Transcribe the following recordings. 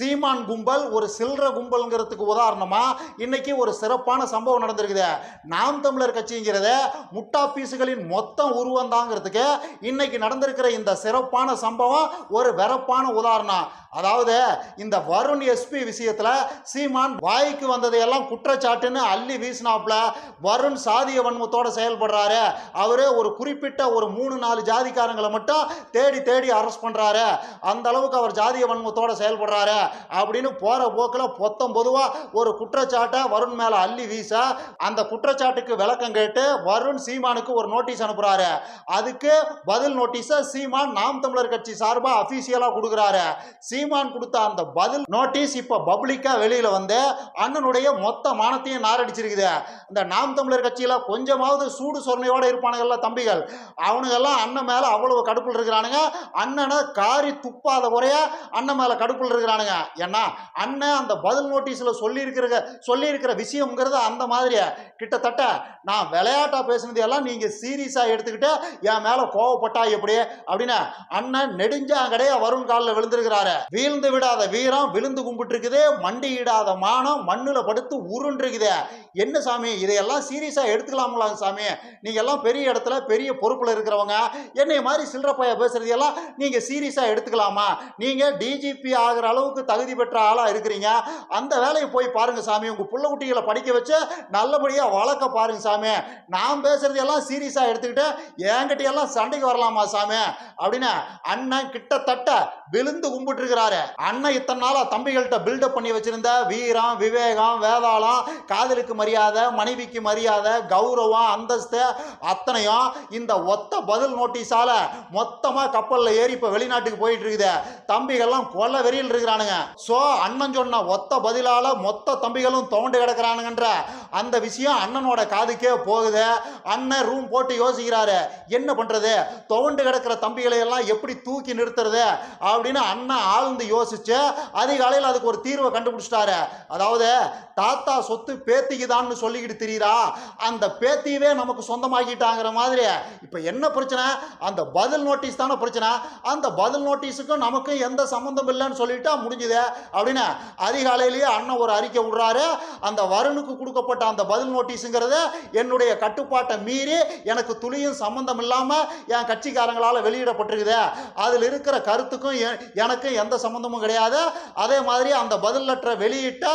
சீமான் கும்பல் ஒரு சில்லற கும்பல்ங்கிறதுக்கு உதாரணமாக இன்னைக்கு ஒரு சிறப்பான சம்பவம் நடந்திருக்குது. நாம் தமிழர் கட்சிங்கிறத முட்டா பீசுகளின் மொத்தம் உருவம் தாங்கிறதுக்கு இன்னைக்கு நடந்திருக்கிற இந்த சிறப்பான சம்பவம் ஒரு வெறப்பான உதாரணம். அதாவது இந்த வருண் எஸ்பி விஷயத்தில் சீமான் வாய்க்கு வந்ததையெல்லாம் குற்றச்சாட்டுன்னு அள்ளி வீசினாப்புல. வருண் சாதிய வன்மத்தோடு செயல்படுறாரு. அவரு ஒரு குறிப்பிட்ட ஒரு மூணு நாலு ஜாதிக்காரங்களை மட்டும் தேடி தேடி அரெஸ்ட் பண்ணுறாரு அந்த அளவுக்கு அவர் ஜாதிய வன்மத்தோடு செயல்படுறாரு. அப்படின்னு போற போக்கில் பொத்தம் பொதுவா ஒரு குற்றச்சாட்டை வருண் மேல அள்ளி வீச அந்த குற்றச்சாட்டுக்கு விளக்கம் கேட்டு வருண் சீமானுக்கு ஒரு நோட்டீஸ் அனுப்புறாரு. அதுக்கு பதில் நோட்டீஸை சீமான் நாம் தமிழர் கட்சி சார்பாக அபிஷியலா கொடுக்குறாரு. சீமான் கொடுத்த அந்த பதில் நோட்டீஸ் இப்ப பப்ளிக்கா வெளியில வந்து அண்ணனுடைய மொத்த மானத்தையும் நாரடிச்சிருக்குது. இந்த நாம் தமிழர் கட்சியில கொஞ்சமாவது சூடு சொர்ணையோட இருப்பானுங்கல்ல தம்பிகள். அவனுங்கெல்லாம் அண்ணன் மேல அவ்வளவு கடுப்பில் இருக்கிறானுங்க. அண்ணனை காரி துப்பாத குறைய அண்ணன் மேல கடுப்பில் இருக்கிறானுங்க. ஏன்னா அண்ணன் அந்த பதில் நோட்டீஸில் சொல்லியிருக்கிற சொல்லியிருக்கிற விஷயங்கிறது விஷயம்ங்கிறது அந்த மாதிரி கிட்டத்தட்ட நான் விளையாட்டாக பேசுனது எல்லாம் நீங்கள் சீரியஸாக எடுத்துக்கிட்டு என் மேலே கோவப்பட்டா எப்படி? அப்படின்னு அண்ணன் நெடுஞ்சாங்கடையா வரும் காலில் விழுந்திருக்கிறாரு. வீழ்ந்து விடாத வீரம் விழுந்து கும்பிட்டுருக்குது மண்டியிடாத மானம் மண்ணில் படுத்து உருண்டுருக்குது. என்ன சாமி இதையெல்லாம் சீரியஸாக எடுத்துக்கலாங்களா சாமி? நீங்கள் எல்லாம் பெரிய இடத்துல பெரிய பொறுப்பில் இருக்கிறவங்க என்னை மாதிரி சில்லற பைய பேசுறது எல்லாம் நீங்கள் சீரியஸாக எடுத்துக்கலாமா நீங்கள் டிஜிபி ஆகிற அளவுக்கு தகுதி பெற்ற ஆளா இருக்கிறீங்க. அந்த வேலையை போய் பாருங்க சாமி. உங்க புள்ள குட்டிகளை படிக்க வச்சு நல்லபடியா வளர்க்க பாருங்க சாமி. நான் பேசுறது எல்லாம் சீரியஸா எடுத்துக்கிட்டு என்கிட்ட எல்லாம் சண்டைக்கு வரலாமா சாமி? அப்படின்னு அண்ணன் கிட்டத்தட்ட விழுந்து கும்பிட்டு இருக்கிறாரு அண்ணன் இத்தனை நாளா தம்பிகள்கிட்ட பில்டப் பண்ணி வச்சிருந்த வீரம் விவேகம் வேதாளம் காதலுக்கு மரியாதை மனைவிக்கு மரியாதை கௌரவம் அந்தஸ்து அத்தனையும் இந்த ஒத்த பதில் நோட்டீஸால மொத்தமா கப்பல்ல ஏறி இப்போ வெளிநாட்டுக்கு போயிட்டு இருக்குது. தம்பிகள்லாம் கொல்ல வெறியில் இருக்கிறானுங்க. சோ அண்ணன் சொன்ன ஒத்த பதிலால மொத்த தம்பிகளும் தோண்டு கிடக்குறானுங்கன்ற அந்த விஷயம் அண்ணனோட காதுக்கே போகுது. அண்ணன் ரூம் போட்டு யோசிக்கிறாரு என்ன பண்றது? துவண்டு கிடக்கிற தம்பிகளை எல்லாம் எப்படி தூக்கி நிறுத்துறது? அப்படின்னு அண்ணன் ஆழ்ந்து யோசிச்சு அதிகாலையில் அதுக்கு ஒரு தீர்வை கண்டுபிடிச்சிட்டாரு. அதாவது தாத்தா சொத்து பேத்திக்குதான்னு சொல்லிக்கிட்டு தெரியுறா. அந்த பேத்தியவே நமக்கு சொந்தமாக்கிட்டாங்கிற மாதிரி. இப்போ என்ன பிரச்சனை? அந்த பதில் நோட்டீஸ் தானே பிரச்சனை. அந்த பதில் நோட்டீஸுக்கும் நமக்கும் எந்த சம்மந்தம் இல்லைன்னு சொல்லிட்டா முடிஞ்சுது அப்படின்னு அதிகாலையிலேயே அண்ணன் ஒரு அறிக்கை விடுறாரு. அந்த வருணுக்கு கொடுக்கப்பட்ட அந்த பதில் நோட்டீஸுங்கிறத என்னுடைய கட்டுப்பாட்டை மீறி எனக்கு துளியும் சம்மந்தம் இல்லாமல் என் கட்சிக்காரங்களால் வெளியிடப்பட்டிருக்குது. அதில் இருக்கிற கருத்துக்கும் எனக்கும் எந்த சம்மந்தமும் கிடையாது. அதே மாதிரி அந்த பதில் லெட்டரை வெளியிட்ட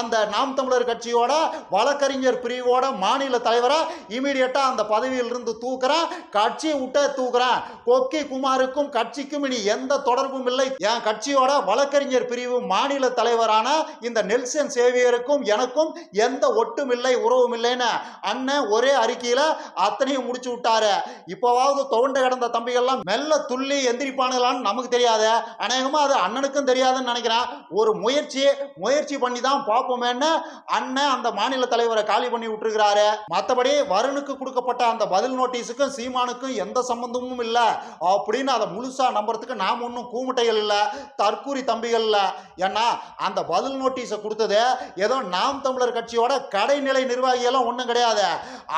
அந்த நாம் தமிழர் கட்சியோட வழக்கறிஞர் பிரிவோட மாநில தலைவரை இமீடியட்டாக அந்த பதவியிலிருந்து தூக்குறேன். கட்சியை விட்ட தூக்குறேன். கொக்கி குமாருக்கும் கட்சிக்கும் இனி எந்த தொடர்பும் இல்லை. என் கட்சியோட வழக்கறிஞர் பிரிவு மாநில தலைவரான இந்த நெல்சன் சேவியருக்கும் எனக்கும் எந்த ஒட்டுமில்லை உறவும் இல்லைன்னு அண்ணன் ஒரே அறிக்கையில அத்தனையும் முடிச்சு விட்டாரு. இப்போவாவது தோண்ட கிடந்த தம்பிகள்லாம் மெல்ல துள்ளி எந்திரிப்பானுங்களான்னு நமக்கு தெரியாது. அநேகமா அது அண்ணனுக்கும் தெரியாதுன்னு நினைக்கிறேன். ஒரு முயற்சி முயற்சி பண்ணி தான் பார்ப்போமேன்னு அண்ணன் அந்த மாநில தலைவரை காலி பண்ணி விட்டுருக்கிறாரு. மற்றபடி வருணுக்கு கொடுக்கப்பட்ட அந்த பதில் நோட்டீஸுக்கும் சீமானுக்கும் எந்த சம்பந்தமும் இல்லை. அப்படின்னு அதை முழுசா நம்புறதுக்கு நாம் ஒன்றும் கூமுட்டைகள் இல்லை. தற்கூரி தம்பிகள் இல்லை ஏன்னா அந்த பதில் நோட்டீஸை கொடுத்தது ஏதோ நாம் தமிழர் கட்சியோட கடைநிலை நிர்வாகியெல்லாம் ஒன்றும் கிடையாது.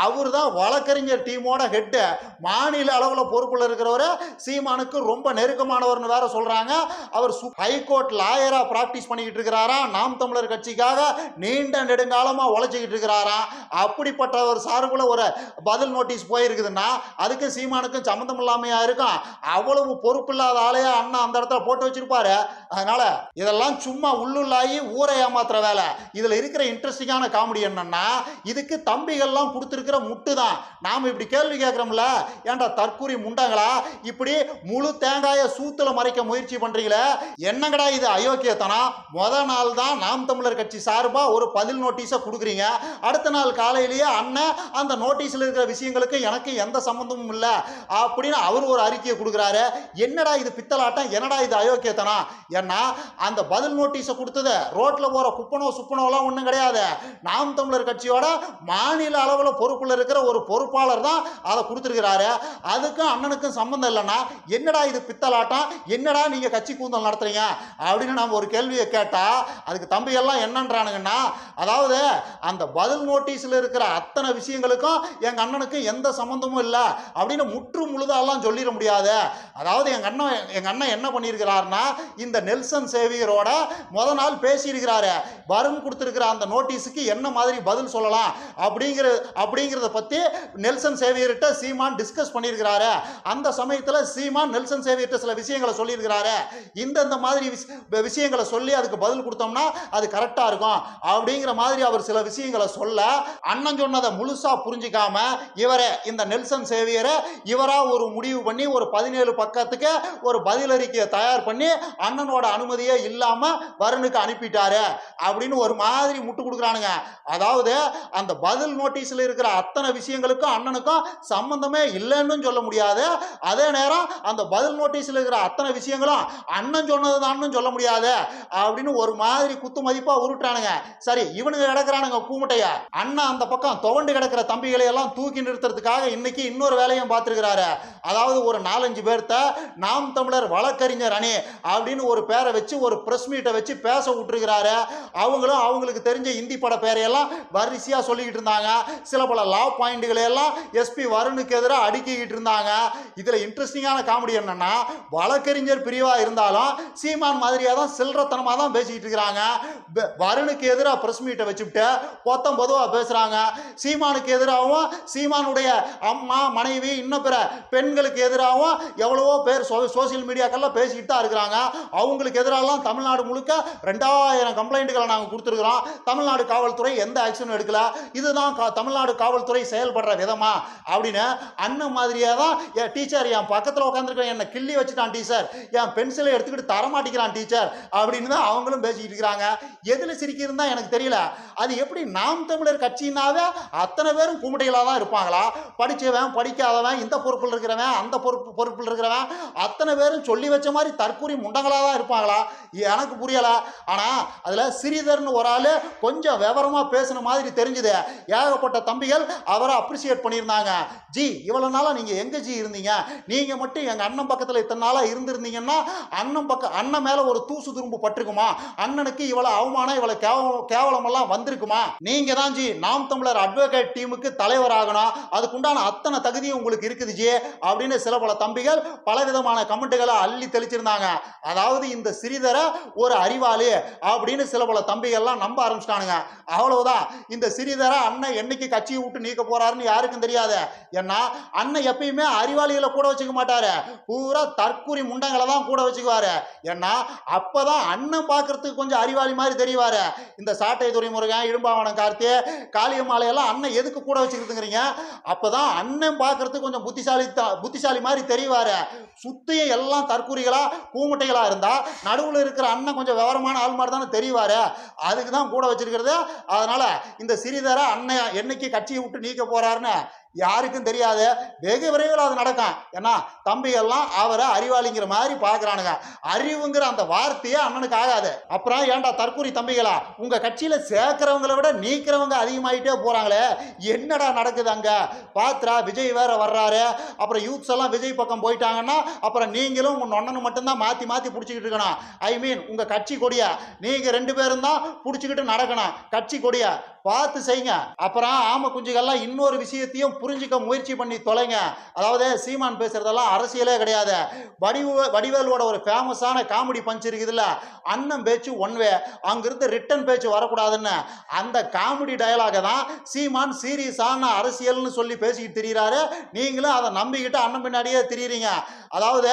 அவர் தான் வழக்கறிஞர் டீமோட ஹெட்டு மாநில அளவில் பொறுப்பில் இருக்கிறவர் சீமானுக்கு ரொம்ப நெருக்கமானவர்னு வேற சொல்றாங்க. அவர் ஹைகோர்ட் லாயராக ப்ராக்டிஸ் பண்ணிக்கிட்டு இருக்கிறாரா? நாம் தமிழர் கட்சிக்காக நீண்ட நெடுங்காலமாக உழைச்சிக்கிட்டு இருக்கிறாராம் அப்படிப்பட்ட ஒரு ஒரு பதில் நோட்டீஸ் போயிருக்குதுன்னா அதுக்கு சீமானுக்கும் சம்மந்தம் இல்லாமையா இருக்கும். அவ்வளவு பொறுப்பு இல்லாத ஆளையா அண்ணா அந்த இடத்துல போட்டு வச்சிருப்பாரு. அதனால இதெல்லாம் சும்மா உள்ளுள்ளாகி ஊரை ஏமாத்துற வேலை. இதுல இருக்கிற இன்ட்ரெஸ்டிங்கான காமெடி என்னன்னா இதுக்கு தம்பிகள்லாம் கொடுத்துருக்கிற முட்டு தான் நாம இப்படி கேள்வி கேட்குறோம்ல ஏன்டா தற்கூரி முண்டங்களா? இப்படி முழு தேங்காயை சூத்துல மறைக்க முயற்சி பண்றீங்களே? என்னங்கடா இது அயோக்கியத்தனா முத நாள் தான் நாம் தமிழர் கட்சி சார்பா ஒரு பதில் நோட்டீஸை கொடுக்குறீங்க. அடுத்த நாள் காலையிலேயே அண்ணன் அந்த நோட்டீஸில் இருக்கிற விஷயங்களுக்கு எனக்கு எந்த சம்மந்தமும் இல்லை அப்படின்னு அவர் ஒரு அறிக்கையை கொடுக்குறாரு. என்னடா இது பித்தலாட்டம்? என்னடா இது அயோக்கியத்தனா ஏன்னா அந்த பதில் நோட்டீஸை கொடுத்தது ரோட்டில் போகிற குப்பனோ சுப்பனோலாம் ஒன்றும் கிடையாது. நாம் தமிழர் கட்சியோட மாநில அளவில் பொறுப்பில் இருக்கிற ஒரு பொறுப்பாளர் தான் அதை கொடுத்துருக்கிறாரு. அதுக்கும் அண்ணனுக்கும் சம்மந்தம் இல்லைன்னா என்னடா இது பித்தலாட்டம்? என்னடா நீங்கள் கட்சி கூந்தல் நடத்துறீங்க? அப்படின்னு நம்ம ஒரு கேள்வியை கேட்டால் அதுக்கு தம்பியெல்லாம் என்னன்றானுங்கன்னா அதாவது அந்த பதில் நோட்டீஸில் இருக்கிற அத்தனை விஷயங்களுக்கும் எங்கள் அண்ணனுக்கும் எந்த சம்மந்தமும் இல்லை அப்படின்னு முற்று முழுதாலாம் சொல்லிட முடியாது. அதாவது எங்கள் அண்ணன் எங்கள் அண்ணன் என்ன பண்ணியிருக்கிறாருன்னா இந்த நெல்சன் சேவை சேவியரோட முத நாள் பேசியிருக்கிறாரு வருண் கொடுத்துருக்கிற அந்த நோட்டீஸுக்கு என்ன மாதிரி பதில் சொல்லலாம் அப்படிங்கிற அப்படிங்கிறத பற்றி நெல்சன் சேவியர்கிட்ட சீமான் டிஸ்கஸ் பண்ணியிருக்கிறாரு. அந்த சமயத்தில் சீமான் நெல்சன் சேவியர்கிட்ட சில விஷயங்களை சொல்லியிருக்கிறாரு. இந்தந்த மாதிரி விஷயங்களை சொல்லி அதுக்கு பதில் கொடுத்தோம்னா அது கரெக்டாக இருக்கும் அப்படிங்கிற மாதிரி அவர் சில விஷயங்களை சொல்ல அண்ணன் சொன்னதை முழுசா புரிஞ்சிக்காம இவரே இந்த நெல்சன் சேவியரை இவராக ஒரு முடிவு பண்ணி ஒரு பதினேழு பக்கத்துக்கு ஒரு பதிலறிக்கையை தயார் பண்ணி அண்ணனோட அனுமதியை இல்லாம வருணுக்கு அனுப்பிட்டாரு அப்படின்னு ஒரு மாதிரி முட்டு கொடுக்குறானுங்க. அதாவது அந்த பதில் நோட்டீஸ்ல இருக்கிற அத்தனை விஷயங்களுக்கும் அண்ணனுக்கும் சம்பந்தமே இல்லைன்னு சொல்ல முடியாது. அதே நேரம் அந்த பதில் நோட்டீஸ்ல இருக்கிற அத்தனை விஷயங்களும் அண்ணன் சொன்னது சொன்னதுதான்னு சொல்ல முடியாது அப்படின்னு ஒரு மாதிரி குத்து மதிப்பா உருட்டுறானுங்க. சரி இவனுங்க கிடக்குறானுங்க கூமுட்டைய அண்ணன் அந்த பக்கம் துவண்டு கிடக்கிற தம்பிகளை எல்லாம் தூக்கி நிறுத்துறதுக்காக இன்னைக்கு இன்னொரு வேலையும் பார்த்துருக்கிறாரு. அதாவது ஒரு நாலஞ்சு பேர்த்த நாம் தமிழர் வழக்கறிஞர் அணி அப்படின்னு ஒரு பேரை வச்சு ஒரு ஒரு ப்ரெஸ் மீட்டை வச்சு பேச விட்டுருக்கிறாரு. அவங்களும் அவங்களுக்கு தெரிஞ்ச இந்தி பட பேரையெல்லாம் வரிசையாக சொல்லிக்கிட்டு இருந்தாங்க. சில பல லா பாயிண்ட்டுகளையெல்லாம் எஸ்பி வருணுக்கு எதிராக அடுக்கிக்கிட்டு இருந்தாங்க. இதில் இன்ட்ரெஸ்டிங்கான காமெடி என்னென்னா வழக்கறிஞர் பிரிவாக இருந்தாலும் சீமான் மாதிரியாக தான் சில்லறத்தனமாக தான் பேசிக்கிட்டு இருக்கிறாங்க. வருணுக்கு எதிராக பிரஸ் மீட்டை வச்சுக்கிட்டு பொத்தம் பொதுவாக பேசுகிறாங்க சீமானுக்கு எதிராகவும் சீமானுடைய அம்மா மனைவி இன்னும் பிற பெண்களுக்கு எதிராகவும் எவ்வளவோ பேர் சோ சோசியல் மீடியாக்கெல்லாம் பேசிக்கிட்டு தான் இருக்கிறாங்க. அவங்களுக்கு எதிராலாம் தமிழ்நாடு முழுக்க ரெண்டாயிரம் கம்ப்ளைண்ட்டுகளை நாங்கள் கொடுத்துருக்குறோம். தமிழ்நாடு காவல்துறை எந்த ஆக்ஷனும் எடுக்கல. இதுதான் கா தமிழ்நாடு காவல்துறை செயல்படுற விதமா? அப்படின்னு அண்ணன் மாதிரியே தான் என் டீச்சர் என் பக்கத்தில் உட்காந்துருக்க என்னை கிள்ளி வச்சுட்டான் டீச்சர் என் பென்சிலை எடுத்துக்கிட்டு தரமாட்டிக்கிறான் டீச்சர் அப்படின்னு தான் அவங்களும் பேசிக்கிட்டு இருக்கிறாங்க எதில் சிரிக்கிறதுன்னு தான் எனக்கு தெரியல. அது எப்படி நாம் தமிழர் கட்சினாவே அத்தனை பேரும் கும்பிடைகளாக தான் இருப்பாங்களா? படித்தவன் படிக்காதவன் இந்த பொறுப்பில் இருக்கிறவன் அந்த பொறுப்பு பொறுப்பில் இருக்கிறவன் அத்தனை பேரும் சொல்லி வச்ச மாதிரி தற்கூரி முண்டங்களாக தான் இருப்பாங்களா? எனக்கு புரியலை. ஆனால் அதில் சிறிதர்னு ஒரு ஆள் கொஞ்சம் விவரமாக பேசின மாதிரி தெரிஞ்சுது. ஏகப்பட்ட தம்பிகள் அவரை அப்ரிசியேட் பண்ணியிருந்தாங்க. ஜி இவ்வளோ நாளாக நீங்கள் எங்கே ஜி இருந்தீங்க? நீங்கள் மட்டும் எங்கள் அண்ணன் பக்கத்தில் இத்தனை நாளாக இருந்திருந்தீங்கன்னா அண்ணன் பக்கம் அண்ணன் மேலே ஒரு தூசு துரும்பு பட்டிருக்குமா? அண்ணனுக்கு இவ்வளோ அவமானம் இவ்வளோ கேவலம் கேவலமெல்லாம் வந்திருக்குமா? நீங்கள் தான் ஜி நாம் தமிழர் அட்வொகேட் டீமுக்கு தலைவராகணும். அதுக்குண்டான அத்தனை தகுதியும் உங்களுக்கு இருக்குது ஜி அப்படின்னு சில பல தம்பிகள் பலவிதமான கமெண்ட்டுகளை அள்ளி தெளிச்சிருந்தாங்க. அதாவது இந்த சிறிதரை ஒரு அறிவாளி அப்படின்னு சில பல தம்பிகள்லாம் நம்ப ஆரம்பிச்சிட்டானுங்க. அவ்வளவுதான். இந்த சிறிதரை அண்ணன் என்னைக்கு கட்சியை விட்டு நீக்க போறாருன்னு யாருக்கும் தெரியாது. ஏன்னா அண்ணன் எப்பயுமே அறிவாளிகளை கூட வச்சுக்க மாட்டாரு. பூரா தற்கூரி முண்டங்களை தான் கூட வச்சுக்குவாரு. ஏன்னா அப்பதான் அண்ணன் பார்க்கறதுக்கு கொஞ்சம் அறிவாளி மாதிரி தெரிவாரு. இந்த சாட்டை துறைமுருகன் இடும்பாவனம் கார்த்தி காளியம்மாலையெல்லாம் அண்ணன் எதுக்கு கூட வச்சுக்கிறதுங்கிறீங்க? அப்பதான் அண்ணன் பார்க்கறதுக்கு கொஞ்சம் புத்திசாலி புத்திசாலி மாதிரி தெரிவாரு. சுத்தியும் எல்லாம் தற்கூரிகளா கூமுட்டைகளா இருந்தா நடுவில் இருக்கிற அண்ணன் கொஞ்சம் விவரமான ஆள் மாதிரி தானே தெரிவாரு? அதுக்கு தான் கூட வச்சிருக்கிறது. அதனால இந்த சிறிதரை அண்ணன் என்னைக்கு கட்சியை விட்டு நீக்க போறாருன்னு யாருக்கும் தெரியாது வெகு விரைவில் அது நடக்கும். ஏன்னா தம்பிகள்லாம் அவரை அறிவாளிங்கிற மாதிரி பார்க்குறானுங்க. அறிவுங்கிற அந்த வார்த்தையே அண்ணனுக்கு ஆகாது. அப்புறம் ஏன்டா தற்கூரி தம்பிகளா? உங்க கட்சியில சேர்க்குறவங்கள விட நீக்கிறவங்க அதிகமாயிட்டே போறாங்களே. என்னடா நடக்குது அங்க? பாத்திரா விஜய் வேற வர்றாரு. அப்புறம் யூத்ஸ் எல்லாம் விஜய் பக்கம் போயிட்டாங்கன்னா அப்புறம் நீங்களும் உங்க நொண்ணனு மட்டும்தான் மாத்தி மாத்தி பிடிச்சிக்கிட்டு இருக்கணும். ஐ மீன் உங்க கட்சி கொடிய. நீங்க ரெண்டு பேரும் தான் பிடிச்சிக்கிட்டு நடக்கணும். கட்சி கொடிய. பார்த்து செய்யுங்க. அப்புறம் ஆம குஞ்சுகள்லாம் இன்னொரு விஷயத்தையும் புரிஞ்சுக்க முயற்சி பண்ணி தொலைங்க. அதாவது சீமான் பேசுறதெல்லாம் அரசியலே கிடையாது. வடிவு வடிவேலோட ஒரு ஃபேமஸான காமெடி பஞ்ச் இருக்குதுல்ல அண்ணன் பேச்சு ஒன் வே அங்கிருந்து ரிட்டன் பேச்சு வரக்கூடாதுன்னு. அந்த காமெடி டயலாக தான் சீமான் சீரியஸான அரசியல்னு சொல்லி பேசிக்கிட்டு திரியிறாரு. நீங்களும் அதை நம்பிக்கிட்டு அண்ணன் பின்னாடியே திரியிறீங்க. அதாவது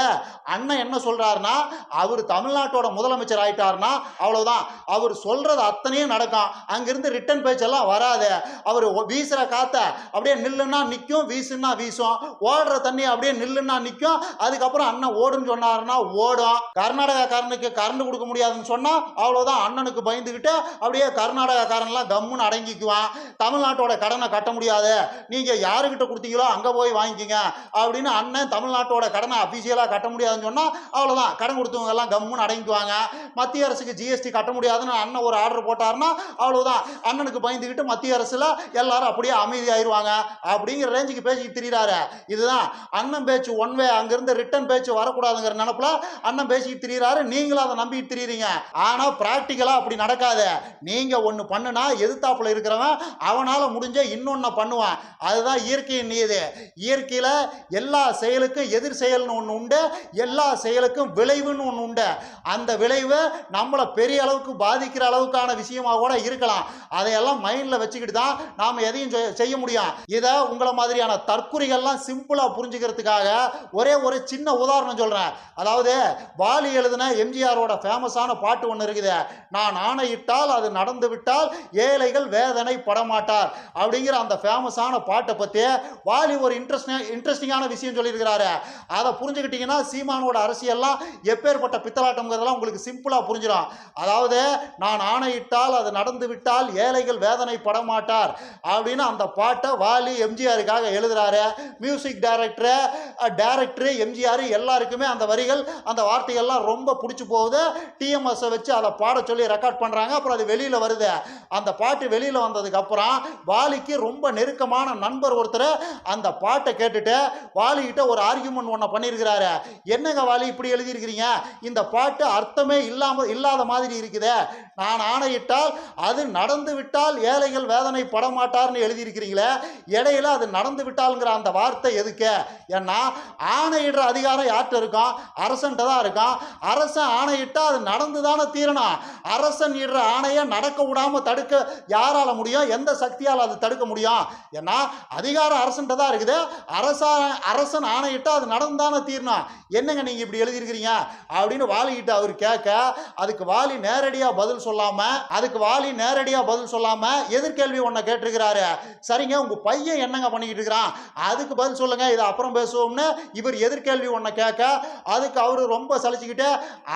அண்ணன் என்ன சொல்றாருன்னா அவர் தமிழ்நாட்டோட முதலமைச்சர் ஆயிட்டாருன்னா அவ்வளவுதான். அவர் சொல்றது அத்தனையும் நடக்கும். அங்கிருந்து ரிட்டன் பேச்செல்லாம் வராது. அவர் வீசுற காத்த அப்படியே நில்லுன்னா நிற்கும் வீசுன்னா வீசும். ஓடுற தண்ணி அப்படியே நில்லுன்னா நிற்கும் அதுக்கப்புறம் அண்ணன் ஓடுன்னு சொன்னாருன்னா ஓடும். கர்நாடகாக்காரனுக்கு கரண்ட் கொடுக்க முடியாதுன்னு சொன்னால் அவ்வளோதான் அண்ணனுக்கு பயந்துக்கிட்டு அப்படியே கர்நாடகாக்காரன்லாம் கம்முன்னு அடங்கிக்குவான். தமிழ்நாட்டோட கடனை கட்ட முடியாது. நீங்கள் யாருக்கிட்ட கொடுத்தீங்களோ அங்கே போய் வாங்கிக்கிங்க அப்படின்னு அண்ணன் தமிழ்நாட்டோட கடனை அஃபிஷியலாக கட்ட முடியாதுன்னு சொன்னால் அவ்வளோதான் கடன் கொடுத்தவங்க எல்லாம் கம்முன்னு அடங்கிக்குவாங்க. மத்திய அரசுக்கு ஜிஎஸ்டி கட்ட முடியாதுன்னு அண்ணன் ஒரு ஆர்டர் போட்டாருன்னா அவ்வளோதான் அண்ணனுக்கு பயந்துக்கிட்டு மத்திய அரசில் எல்லாரும் அப்படியே அமைதியாயிருவாங்க. அப்படி அப்படிங்கிற ரேஞ்சுக்கு பேசிக்கிட்டு திரியிறாரு. இதுதான் அண்ணன் பேச்சு ஒன் வே அங்கிருந்து ரிட்டன் பேச்சு வரக்கூடாதுங்கிற நினப்புல அண்ணன் பேசிக்கிட்டு திரியிறாரு. நீங்களும் அதை நம்பிட்டு திரியிறீங்க. ஆனால் ப்ராக்டிக்கலாக அப்படி நடக்காது. நீங்கள் ஒன்று பண்ணுனா எதிர்த்தாப்புல இருக்கிறவன் அவனால் முடிஞ்ச இன்னொன்று பண்ணுவான். அதுதான் இயற்கையின் நீதி. இயற்கையில் எல்லா செயலுக்கும் எதிர் செயல்னு ஒன்று உண்டு எல்லா செயலுக்கும் விளைவுன்னு ஒன்று உண்டு. அந்த விளைவு நம்மளை பெரிய அளவுக்கு பாதிக்கிற அளவுக்கான விஷயமாக கூட இருக்கலாம். அதையெல்லாம் மைண்டில் வச்சுக்கிட்டு தான் நாம் எதையும் செய்- செய்ய முடியும். இதை உங்களை மாதிரியான தற்குறிகள்லாம் சிம்பிளாக புரிஞ்சுக்கிறதுக்காக ஒரே ஒரு சின்ன உதாரணம் சொல்கிறேன் அதாவது வாலி எழுதின எம்ஜிஆரோட ஃபேமஸான பாட்டு ஒன்று இருக்குது. நான் ஆணையிட்டால் அது நடந்து விட்டால் ஏழைகள் வேதனை படமாட்டார் அப்படிங்கிற அந்த ஃபேமஸான பாட்டை பற்றி வாலி ஒரு இன்ட்ரெஸ்ட் இன்ட்ரெஸ்டிங்கான விஷயம் சொல்லியிருக்கிறாரு. அதை புரிஞ்சுக்கிட்டீங்கன்னா சீமானோட அரசியல்லாம் எப்பேற்பட்ட பித்தலாட்டம்ங்கிறதெல்லாம் உங்களுக்கு சிம்பிளாக புரிஞ்சிடும் அதாவது நான் ஆணையிட்டால் அது நடந்து விட்டால் ஏழைகள் வேதனை படமாட்டார் அப்படின்னு அந்த பாட்டை வாலி எம்ஜிஆருக்காக எழுதுறாரு மியூசிக் டைரக்டரு டைரக்டரு எம்ஜிஆர் எல்லாருக்குமே அந்த வரிகள் அந்த வார்த்தைகள்லாம் ரொம்ப பிடிச்சி போகுது. டிஎம்எஸை வச்சு அதை பாட சொல்லி ரெக்கார்ட் பண்ணுறாங்க அப்புறம் அது வெளியில் வருது. அந்த பாட்டு வெளியில் வந்ததுக்கப்புறம் வாலிக்கு ரொம்ப நெருக்கமான நண்பர் ஒருத்தர் அந்த பாட்டை கேட்டுட்டு வாலிகிட்ட ஒரு ஆர்கியூமெண்ட் ஒன்று பண்ணியிருக்கிறாரு. என்னங்க வாலி இப்படி எழுதியிருக்கிறீங்க? இந்த பாட்டு அர்த்தமே இல்லாமல் இல்லாத மாதிரி இருக்குது. நான் ஆணையிட்டால் அது நடந்து விட்டால் ஏழைகள் வேதனை படமாட்டார்னு எழுதியிருக்கிறீங்களே. இடையில அது நடந்து விட்டாலுங்கிற அந்த வார்த்தை எதுக்கு? ஏன்னா ஆணையிடுற அதிகாரம் யார்கிட்ட இருக்கும் அரசன்ட்ட தான் இருக்கும் அரசன் ஆணையிட்டா அது நடந்து தானே தீரணும். அரசன் இடுற ஆணையை நடக்க விடாம தடுக்க யாரால முடியும்? எந்த சக்தியால் அது தடுக்க முடியும்? ஏன்னா அதிகாரம் அரசன்ட்ட தான் இருக்குது. அரசா அரசன் ஆணையிட்டா அது நடந்து தானே தீரணும். என்னங்க நீங்க இப்படி எழுதியிருக்கிறீங்க? அப்படின்னு வாலிகிட்ட அவர் கேட்க அதுக்கு வாலி நேரடியா பதில் சொல்லாம அதுக்கு வாலி நேரடியா பதில் சொல்லாம எதிர்கேள்வி ஒன்றை கேட்டிருக்கிறாரு. சரிங்க உங்க பையன் என்ன என்னங்க பண்ணிக்கிட்டு இருக்கிறான் அதுக்கு பதில் சொல்லுங்க இதை அப்புறம் பேசுவோம்னு இவர் எதிர்கேள்வி ஒன்றை கேட்க அதுக்கு அவரு ரொம்ப சலிச்சுக்கிட்டு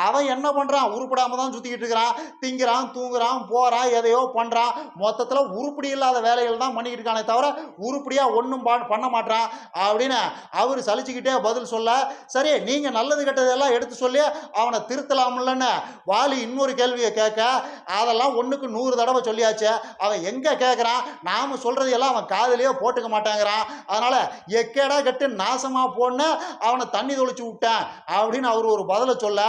அவன் என்ன பண்றான்? உருப்படாமல் தான் சுத்திக்கிட்டு இருக்கிறான். திங்கிறான் தூங்குறான் போகிறான் எதையோ பண்றான். மொத்தத்தில் உருப்படி இல்லாத வேலைகள் தான் பண்ணிக்கிட்டு இருக்கானே தவிர உருப்படியா ஒன்றும் பண்ண மாட்டான் அப்படின்னு அவர் சலிச்சுக்கிட்டே பதில் சொல்ல சரி நீங்க நல்லது கெட்டதெல்லாம் எடுத்து சொல்லி அவனை திருத்தலாம்லன்னு வாலி இன்னொரு கேள்வியை கேட்க அதெல்லாம் ஒன்றுக்கு நூறு தடவை சொல்லியாச்சு. அவன் எங்கே கேட்குறான்? நாம் சொல்கிறதையெல்லாம் அவன் காதலையே போட்டுக்க மாட்டேங்கிறான் அதனால் எக்கேடா கட்டு நாசமாக போன்னு அவனை தண்ணி தொளிச்சு விட்டேன் அப்படின்னு அவர் ஒரு பதிலை சொல்ல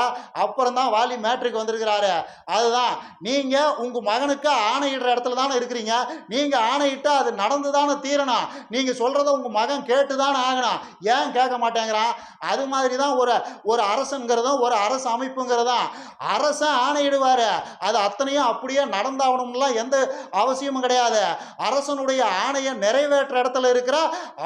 அப்புறம் தான் வாலி மேட்ரிக் வந்திருக்கிறாரு. அதுதான் நீங்கள் உங்கள் மகனுக்கு ஆணையிடுற இடத்துல தானே இருக்கிறீங்க. நீங்கள் ஆணையிட்டு அது நடந்து தானே தீரணும். நீங்கள் சொல்கிறத உங்கள் மகன் கேட்டு தானே ஆகணும். ஏன் கேட்க மாட்டேங்கிறான்? அது மாதிரி தான் ஒரு ஒரு அரசுங்கிறதும் ஒரு அரசு அமைப்புங்கிறதும். அரசன் ஆணையிடுவார். அது அத்தனையும் அப்படியே நடந்தாகணும்லாம் எந்த அவசியமும் கிடையாது. அரசனுடைய ஆணையை நிறைவேற்ற இடத்துல இருக்கிற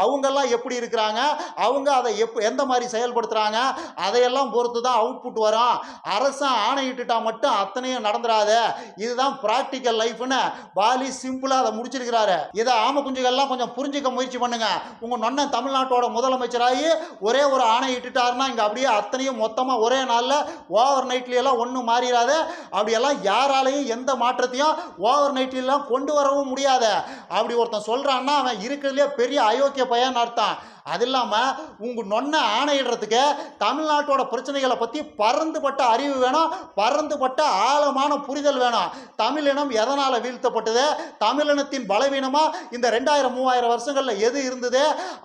அவங்கெல்லாம் எப்படி இருக்கிறாங்க? அவங்க அதை எப் எந்த மாதிரி செயல்படுத்துகிறாங்க அதையெல்லாம் பொறுத்து தான் அவுட்புட் வரும். அரசன் ஆணையிட்டுட்டா மட்டும் அத்தனையும் நடந்துடாது. இதுதான் ப்ராக்டிக்கல் லைஃப்னு வாலி சிம்பிளாக அதை முடிச்சிருக்கிறாரு. இதை ஆம குஞ்சுகள்லாம் கொஞ்சம் புரிஞ்சுக்க முயற்சி பண்ணுங்க. உங்கள் நொன்ன தமிழ்நாட்டோட முதலமைச்சராகி ஒரே ஒரு ஆணை இட்டுட்டாருன்னா இங்கே அப்படியே அத்தனையும் மொத்தமாக ஒரே நாளில் ஓவர் நைட்லையெல்லாம் ஒன்றும் மாறிடாது. அப்படியெல்லாம் யாராலையும் எந்த மாற்றத்தையும் ஓவர் நைட்லாம் கொண்டு வரவும் முடியாது. அப்படி ஒருத்தன் சொல்கிறான்னா அவன் இருக்கிறது பெரிய அயோக்கிய பையன் அர்த்தம். அது இல்லாமல் உங்கள் நொன்னை ஆணையிடுறதுக்கு தமிழ்நாட்டோட பிரச்சனைகளை பற்றி பறந்துபட்ட அறிவு வேணும் பறந்துபட்ட ஆழமான புரிதல் வேணும். தமிழினம் எதனால் வீழ்த்தப்பட்டது? தமிழினத்தின் பலவீனமாக இந்த ரெண்டாயிரம் மூவாயிரம் வருஷங்களில் எது இருந்தது?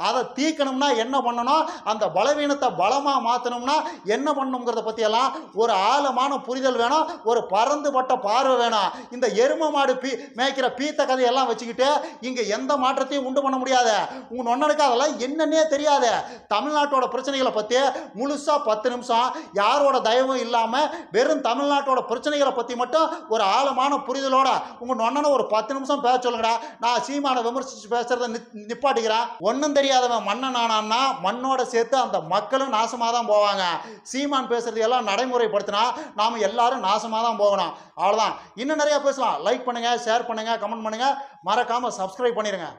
அதை தீக்கணும்னா என்ன பண்ணணும்? அந்த பலவீனத்தை பலமாக மாற்றணும்னா என்ன பண்ணணுங்கிறத பற்றியெல்லாம் ஒரு ஆழமான புரிதல் வேணும் ஒரு பறந்துபட்ட பார்வை வேணும். இந்த எரும மாடு பீ மேய்க்கிற பீத்த கதையெல்லாம் வச்சுக்கிட்டு இங்கே எந்த மாற்றத்தையும் உண்டு பண்ண முடியாது. உங்கள் நொன்னனுக்கு அதெல்லாம் என்னன்னே தெரியாத. தமிழ்நாட்டோட பிரச்சனைகளை பற்றி முழுசாக பத்து நிமிஷம். யாரோட தயவும் இல்லாமல் வெறும் தமிழ்நாட்டோட பிரச்சனைகளை பற்றி மட்டும் ஒரு ஆழமான புரிதலோட உங்கள் நொன்னனை ஒரு பத்து நிமிஷம் பேச சொல்லுங்கடா. நான் சீமானை விமர்சித்து பேசுகிறத நி நிப்பாட்டிக்கிறேன். ஒன்றும் தெரியாதவன் மன்னன் ஆனான்னா மண்ணோட சேர்த்து அந்த மக்களும் நாசமாக தான் போவாங்க. சீமான் பேசுறது எல்லாம் நடைமுறைப்படுத்தினா நாம் எல்லாரும் நாசமாக தான் போகணும். அவ்வளோதான் இன்னும் நிறையா பேசலாம். லைக் பண்ணுங்கள் ஷேர் பண்ணுங்கள் கமெண்ட் பண்ணுங்கள் மறக்காமல் சப்ஸ்கிரைப் பண்ணிடுங்க